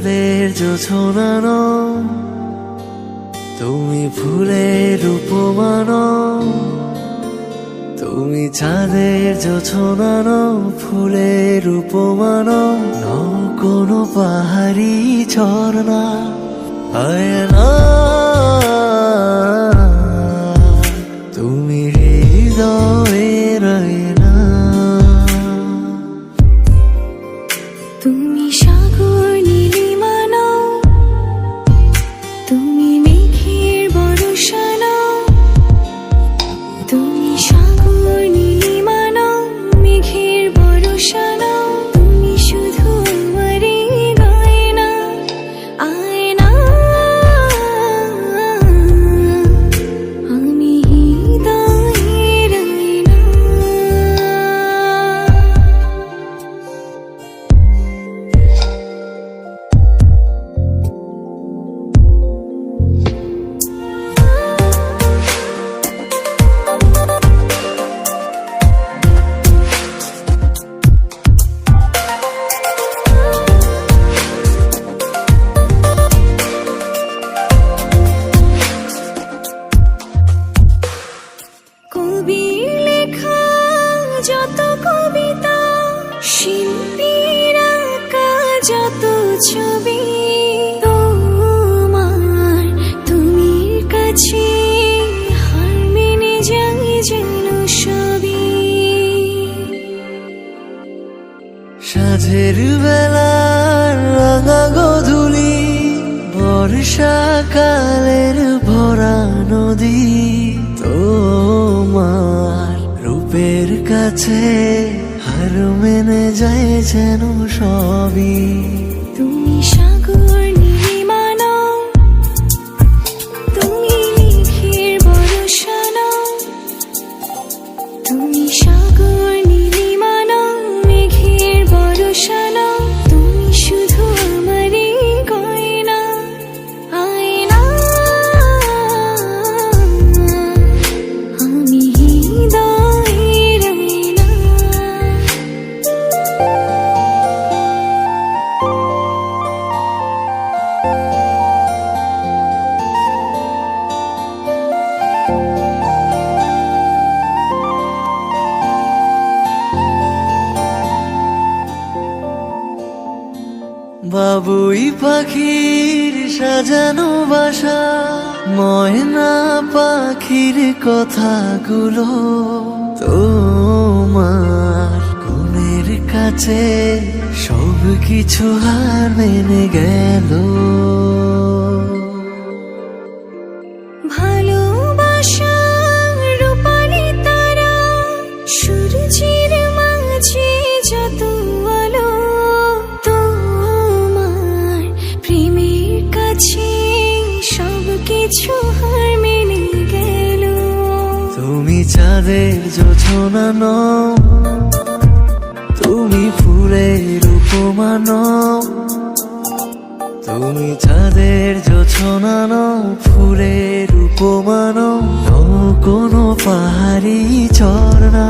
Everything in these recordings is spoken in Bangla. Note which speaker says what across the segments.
Speaker 1: চাঁদের জোছনান তুমি ফুলের উপমান তুমি চাঁদের জোছনান ফুলের উপমান কোনো পাহাড়ি ঝর্ণা আয়না সাঝের বেলার রাঙা গধুলি বর্ষাকালের ভরা নদী। তোমার রূপের কাছে হার মেনে যায় যেন সবই।
Speaker 2: তুমি সাগর তুমি
Speaker 1: বাবুই পাখির সাজানো বাসা, ময়না পাখির কথাগুলো তোমার কোনের কাছে সব কিছু হার মেনে গেল। চাঁদের জোছনা নও। তুমি ফুলের উপমানো তুমি চাঁদের জোছনা নও, ফুলের উপমানো কোনো পাহাড়ি ঝর্ণা।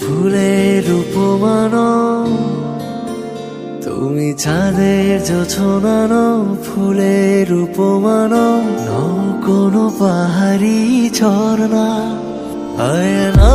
Speaker 1: ফুলের রূপমান তুমি চাঁদের জোছনানো ফুলের রূপমান কোনো পাহাড়ি ঝর্ণা। আয়না